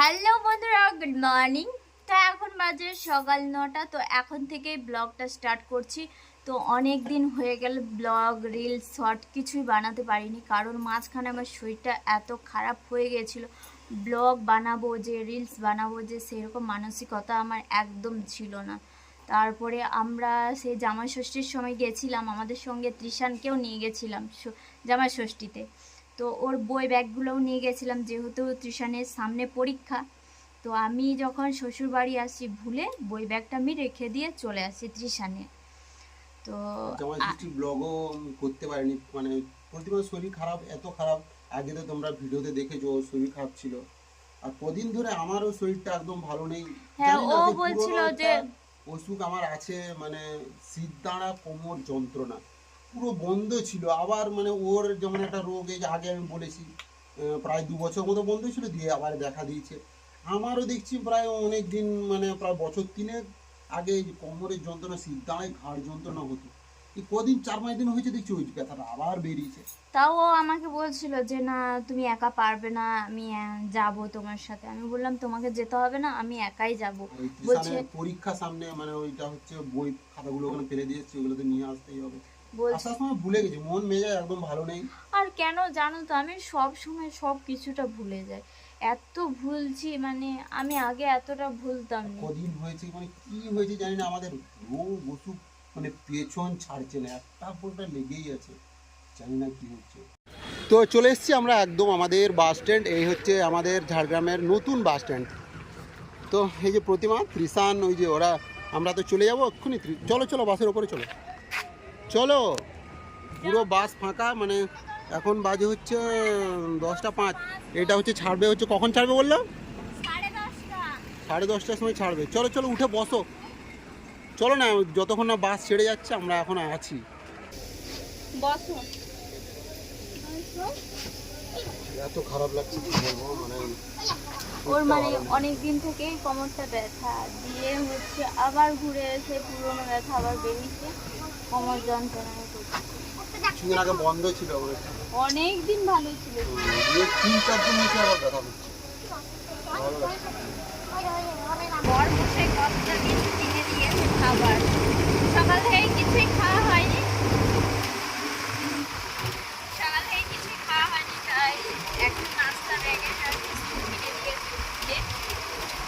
Hello বন্ধুরা, good morning. তো এখন বাজে সকাল নটা, তো এখন থেকেই ব্লগটা স্টার্ট করছি। তো অনেক দিন হয়ে গেল ব্লগ, রিলস, শর্ট কিছুই বানাতে পারিনি, কারণ মাঝখানে আমার শরীরটা এত খারাপ হয়ে গেছিল। ব্লগ বানাবো যে, রিলস বানাবো যে, সেরকম মানসিকতা আমার একদম ছিল না। তারপরে আমরা সেই জামাই ষষ্ঠীর সময় গেছিলাম, আমাদের সঙ্গে ত্রিশানকেও নিয়ে গেছিলাম ষ- জামাই ষষ্ঠীতে তো ওর বই ব্যাগগুলোও নিয়ে গেছিলাম যেহেতু ত্রিশানের সামনে পরীক্ষা। তো আমি যখন শ্বশুরবাড়ি আসি ভুলে বই ব্যাগটা আমি রেখে দিয়ে চলে আসি ত্রিশানে তো জামাই আ- ব্লগও করতে পারিনি মানে প্রতিমার শরীর খারাপ এত খারাপ। আগে তো তোমরা ভিডিওতে দেখেছ ওর শরীর খারাপ ছিল। আর কদিন ধরে আমারও শরীরটা একদম ভালো নেই। হ্যাঁ, ও বলছিল যে- অসুখ আমার আছে মানে দাঁড়া কোমর যন্ত্রণা। পুরো বন্ধ ছিল। আবার মানে ওর যেমন একটা রোগ এই যে আগে আমি বলেছি প্রায় দু বছর মতো বন্ধ ছিল দিয়ে আবার দেখা দিয়েছে। আমারও দেখছি প্রায় অনেক দিন মানে প্রায় বছর তিনেক আগে কোমরের যন্ত্রণা শীত দাঁড়ায় ঘাড় যন্ত্রণা হতো। এই কদিন চার পাঁচ দিন হয়েছে দেখছি ওই ব্যথাটা আবার বেরিয়েছে। তাও আমাকে বলছিল যে না তুমি একা পারবে না আমি যাব তোমার সাথে। আমি বললাম তোমাকে যেতে হবে না আমি একাই যাব। বলছে পরীক্ষা সামনে মানে ওইটা হচ্ছে বই খাতাগুলো ওখানে ফেলে দিয়েছি ওগুলো তো নিয়ে আসতেই হবে। আসার সময় ভুলে গেছি মন মেজাজ একদম ভালো নেই। আর কেন জানো তো আমি সব সময় সব কিছুটা ভুলে যাই। এত ভুলছি মানে আমি আগে এতটা ভুলতাম না। কদিন হয়েছে মানে কি হয়েছে জানি না আমাদের রোগ ওষুধ মানে পেছন ছাড়ছে না একটা পরটা লেগেই আছে জানি না কি হচ্ছে। তো চলে এসেছি আমরা একদম আমাদের বাস স্ট্যান্ড এই হচ্ছে আমাদের ঝাড়গ্রামের নতুন বাস স্ট্যান্ড। তো এই যে প্রতিমা ত্রিশান ওই যে ওরা আমরা তো চলে যাব এক্ষুনি চলো চলো বাসের ওপরে চলো। চলো। পুরো বাস ফাঁকা মানে এখন বাজে হচ্ছে দশটা পাঁচ। এটা হচ্ছে ছাড়বে হচ্ছে কখন ছাড়বে বলল? সাড়ে দশটার সময় ছাড়বে। চলো চলো উঠে বসো। চলো না যতক্ষণ না বাস ছেড়ে যাচ্ছে আমরা এখন আছি। বসো। এত খারাপ লাগছে কি বলব মানে ওর মানে অনেক দিন থেকেই কোমরটা ব্যথা দিয়ে হচ্ছে আবার ঘুরে এসে পুরোনো ব্যথা আবার বেরিয়েছে। কোমর যন্ত্রণায় কিছুদিন আগে বন্ধ ছিল অনেক দিন ভালো ছিল। তিন চার দিন হচ্ছে আবার ব্যথা করছে ভালো লাগছে না। বর বসে কতটা কিছু কিনে দিয়েছে খাবার। সকাল থেকে কিছুই খাওয়া হয়নি সকাল থেকে কিছুই খাওয়া হয়নি তাই একটা নাস্তা ব্যাগে কিনে দিয়েছে দিয়ে।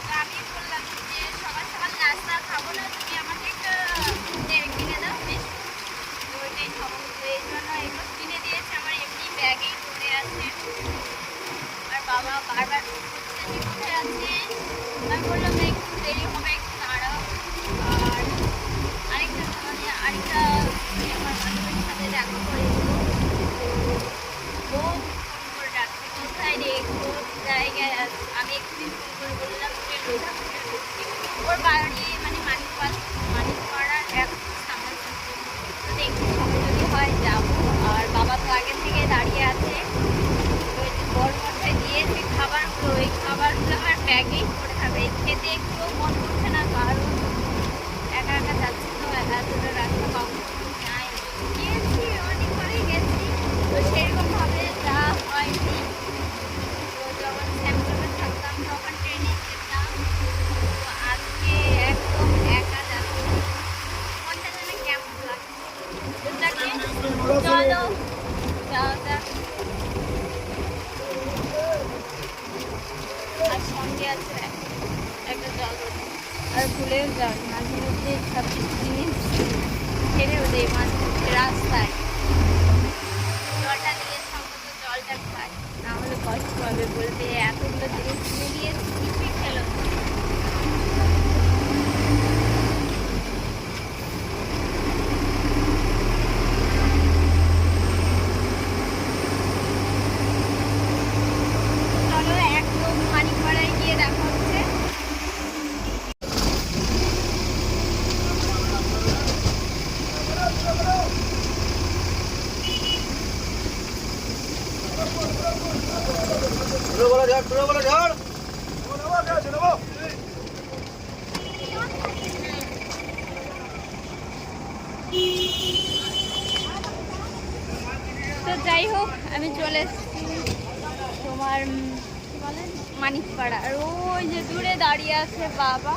তো আমি বললাম যে সকাল সকাল নাস্তা খাব না তুমি আমাকে একটা নে- কিনে দাও বিস্কুট তো ওইটাই খাব তো এই জন্য এগুলো কিনে দিয়েছে আমার এমনি ব্যাগেই পড়ে আছে আর বাবা বারবার ফোন করছে যে কোথায় আছিস আমি বললাম যে একটু দেরি হবে একটু দাঁড়াও আর আরেকটা মানে আরেকটা মেয়ে আমার বান্ধবীর সাথে দেখা করেছিল ও ফোন করে ডাকছে কোথায় রে কোন জায়গায় আছিস? আমি একটু ফোন করে বললাম যে লোধাপুরে ঢুকছি ওর বাড়ি মানে মানিক মানিক পাড়ার একটু সামনে তো দেখি সময় যদি হয় যাব আর বাবা তো আগে থেকে দাঁড়িয়ে আছে ওই যে বড় মশাই দিয়েছে খাবারগুলো আমার ব্যাগেই পড়ে থাকবে খেতে একটু মন করছে না, কারণ একা একা যাচ্ছি তো এতটা রাস্তা পাবো। গেছি গিয়েছি, অনেকবারই গেছি। তো সেরকমভাবে যা হয়নি তো যখন শ্যামপুরে থাকতাম তখন ট্রেনে যেতাম তো আজকে একদম একা যাচ্ছি মনটা যেন কেমন লাগছে বুঝলাকে চলো যাও যাক আর সঙ্গে আছে একটা জল বোতল। আর ভুলেও যাও মাঝে মধ্যে সব কিছু জিনিস ছেড়েও দেয় মাঝে মধ্যে রাস্তায় জলটা দিয়ে সম্ভবত জলটা খায় না হলে কষ্ট হবে বলতে এতগুলো জিনিস কিনে দিয়ে কিছুই খেলো না। চলো একদম মানিকপাড়ায় গিয়ে দেখা হচ্ছে তো যাই হোক আমি চলে এসেছি তোমার উম, কি বলে? মানিকপাড়া। আর ওই যে দূরে দাঁড়িয়ে আছে বাবা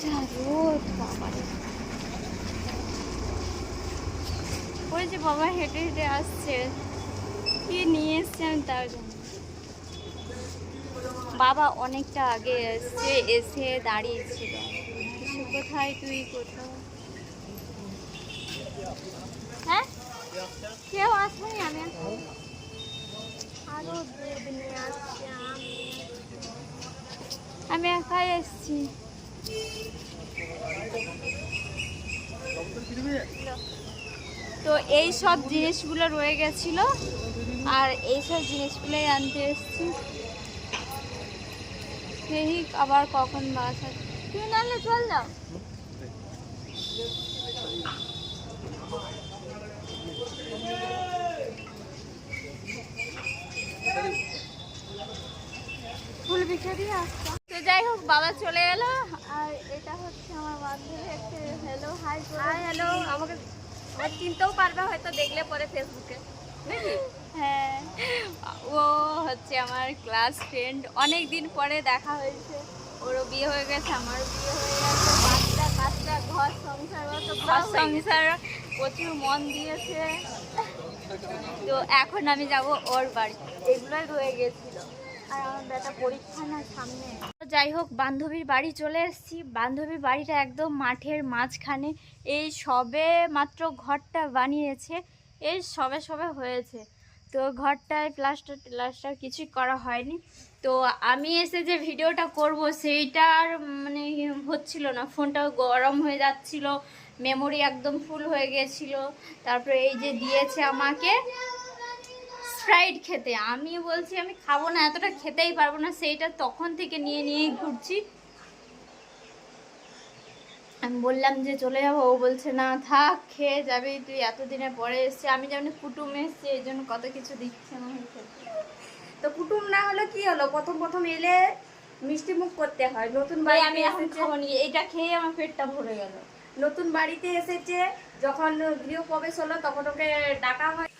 যা রোদ বাবা রে। ওই যে বাবা হেঁটে হেঁটে আসছে। কি নিয়ে এসছে আমি তার জন্য বাবা অনেকটা আগে এসছে এসে দাঁড়িয়েছিল। সে কোথায় তুই কোথাও হ্যাঁ? কেউ আসেনি? আমি। আরও। আমি একাই এসছি। তো এই সব জিনিসগুলো রয়ে গেছিল, আর এই সব জিনিসগুলোই আনতে এসেছি। সেই আবার কখন বাস আছে তুমি নাহলে চল যাও ফুল যাই হোক, বাবা চলে এলো, আর এটা হচ্ছে আমার বান্ধবী, একটা হ্যালো হাই, হ্যালো, আমাকে আমার চিনতেও পারবে হয়তো দেখলে পরে ফেসবুকে হ্যাঁ। ও হচ্ছে আমার ক্লাস ফ্রেন্ড অনেক দিন পরে দেখা হয়েছে। ওরও বিয়ে হয়ে গেছে আমারও বিয়ে হয়ে গেছে। বাচ্চা কাচ্চা ঘর সংসার ও ঘর সংসার প্রচুর মন দিয়েছে। তো এখন আমি যাব ওর বাড়ি। এগুলোই রয়ে গেছিল। আর আমার বেটা পরীক্ষা না সামনে। যাই হোক, বান্ধবীর বাড়ি চলে এসেছি। বান্ধবীর বাড়িটা একদম মাঠের মাঝখানে। এই সবে মাত্র ঘরটা বানিয়েছে। এই সবে সবে হয়েছে। তো ঘরটায় প্লাস্টার প্লাস্টার কিছুই করা হয়নি। তো আমি এসে যে ভিডিওটা করব সেইটার মানে হচ্ছিল না। ফোনটা গরম হয়ে যাচ্ছিল। মেমোরি একদম ফুল হয়ে গেছিল। তারপরে এই যে দিয়েছে আমাকে স্প্রাইট খেতে। আমি বলছি আমি খাব না এতটা খেতেই পারব না সেইটা তখন থেকে নিয়ে নিয়েই ঘুরছি। আমি বললাম যে চলে যাব। ও বলছে না থাক খেয়ে যাবি তুই এতদিনে পরে এসছে আমি যেমন কুটুম এসছে এই জন্য কত কিছু দিচ্ছে খেতে। তো কুটুম না হলে কি হলো? প্রথম প্রথম এলে মিষ্টি মুখ করতে হয়। নতুন বাড়ি আমি এখন এসেছে খাব এটা খেয়ে আমার পেটটা ভরে গেল। নতুন বাড়িতে এসেছে যখন গৃহ প্রবেশ হলো তখন ওকে ডাকা হয়।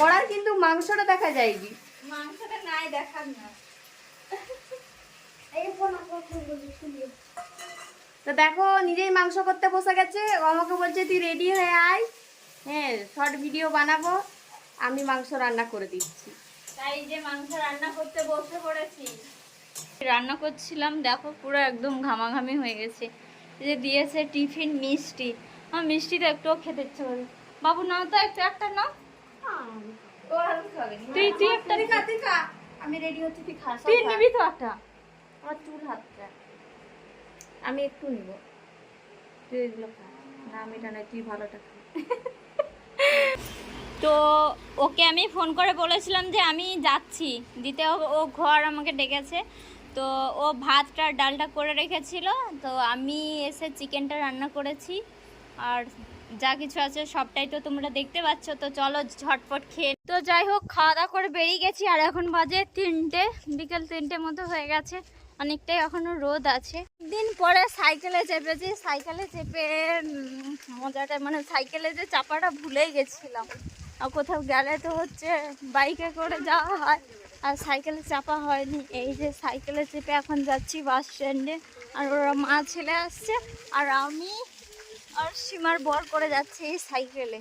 কড়ার কিন্তু মাংসটা দেখা যায়নি। মাংসটা নাই দেখার না। তো দেখো নিজেই মাংস করতে বসে গেছে। ও আমাকে বলছে তুই রেডি হয়ে আয়। হ্যাঁ শর্ট ভিডিও বানাবো। আমি মাংস রান্না করে দিচ্ছি। তাই যে মাংস রান্না করতে বসে পড়েছি। রান্না করছিলাম দেখো পুরো একদম ঘামাঘামি হয়ে গেছে। যে দিয়েছে টিফিন মিষ্টি। আমার মিষ্টিটা একটুও খেতে ইচ্ছে করে বাবু নাও তো একটু একটা নাও। ও আর খাবে তুই তুই একটা তুই খা, তুই খা। আমি রেডি হচ্ছি তুই খা তুই নিবি তো একটা। আমার চুল হাতটা। আমি একটু নিব। তুই এগুলো খা। না আমি এটা নয় তুই ভালোটা খা। তো ওকে আমি ফোন করে বলেছিলাম যে আমি যাচ্ছি। দিতে ও ঘর আমাকে ডেকেছে। তো ও ভাতটা ডালটা করে রেখেছিল। তো আমি এসে চিকেনটা রান্না করেছি। আর যা কিছু আছে সবটাই তো তোমরা দেখতে পাচ্ছ, তো চলো ঝটপট খেয়ে তো যাই হোক, খাওয়া দাওয়া করে বেরিয়ে গেছি, আর এখন বাজে তিনটে, বিকেল তিনটে মতো হয়ে গেছে। অনেকটাই এখনও রোদ আছে। দিন পরে সাইকেলে চেপেছি, সাইকেলে চেপে মজাটা মানে সাইকেলে যে চাপাটা ভুলেই গেছিলাম। আর কোথাও গেলে তো হচ্ছে বাইকে করে যাওয়া হয়, আর সাইকেলে চাপা হয়নি। এই যে সাইকেলে চেপে এখন যাচ্ছি বাস স্ট্যান্ডে, আর ওরা মা ছেলে আসছে, আর আমি আর সীমার বর করে যাচ্ছি এই সাইকেলে।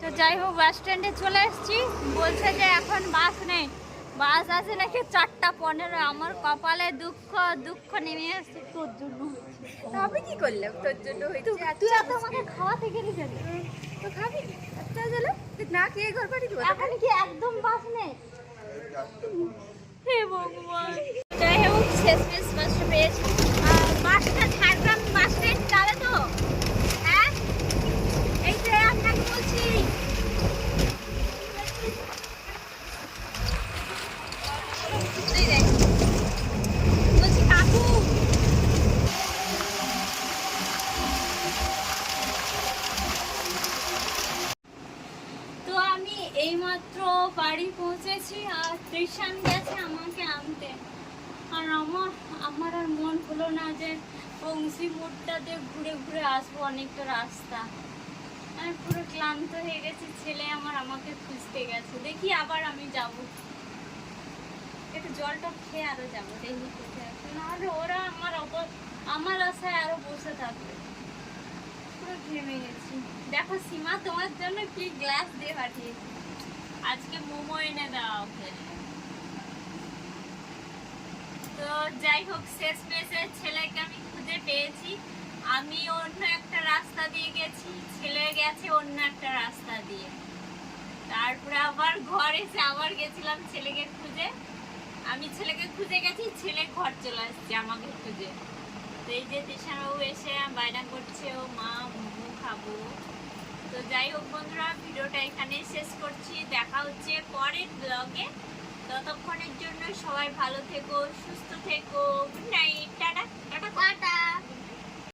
তো যাই হোক বাস স্ট্যান্ডে চলে এসেছি। বলছে যে এখন বাস নেই। বাস আছে নাকি চারটা পনেরো। আমার কপালে দুঃখ দুঃখ নেমে আসছে। তোর জন্য হয়েছে। তা আমি কি করলাম? তোর জন্য তুই এত আমাকে খাওয়া থেকে রেখে দে তো খাবি আচ্ছা চলো। তুই না খেয়ে ঘর বাড়ি দেবো এখন কি একদম বাস নেই? হে ভগবান। যাই হোক শেষ মেশ বাসটা পেয়েছি। বাসটা হ্যাঁ? তো আমি এইমাত্র বাড়ি যাচ্ছি আর তৃষান গেছে আমাকে আনতে। আর আমার আমার আর মন হলো না যে বংশী মোড়টাতে ঘুরে ঘুরে আসব অনেকটা রাস্তা। আমি পুরো ক্লান্ত হয়ে গেছি, ছেলে আমার আমাকে খুঁজতে গেছে। দেখি আবার আমি যাব। একটু জলটা খেয়ে আরও যাব, দেখি কোথায় নাহলে ওরা আমার অপর, আমার আশায় আরও বসে থাকবে। পুরো ঘেমে গেছি। দেখো সীমা, তোমার জন্য কি গ্লাস দিয়ে পাঠিয়েছি। আজকে মোমো এনে দাও তো যাই হোক, শেষ মেসে ছেলেকে আমি খুঁজে পেয়েছি। আমি অন্য একটা রাস্তা দিয়ে গেছি, ছেলে গেছে অন্য একটা রাস্তা দিয়ে। তারপরে আবার ঘর এসে আবার গেছিলাম ছেলেকে খুঁজে। আমি ছেলেকে খুঁজে গেছি, ছেলে ঘর চলে আসছে আমাকে খুঁজে। তো এই যে দিশাবাবু এসে বায়না করছে, ও মা মোমো খাব। তো যাই হোক বন্ধুরা, ভিডিওটা এখানেই শেষ করছি। দেখা হচ্ছে পরের ব্লগে ততক্ষণের জন্য সবাই ভালো থেকো, সুস্থ থেকো। 我的。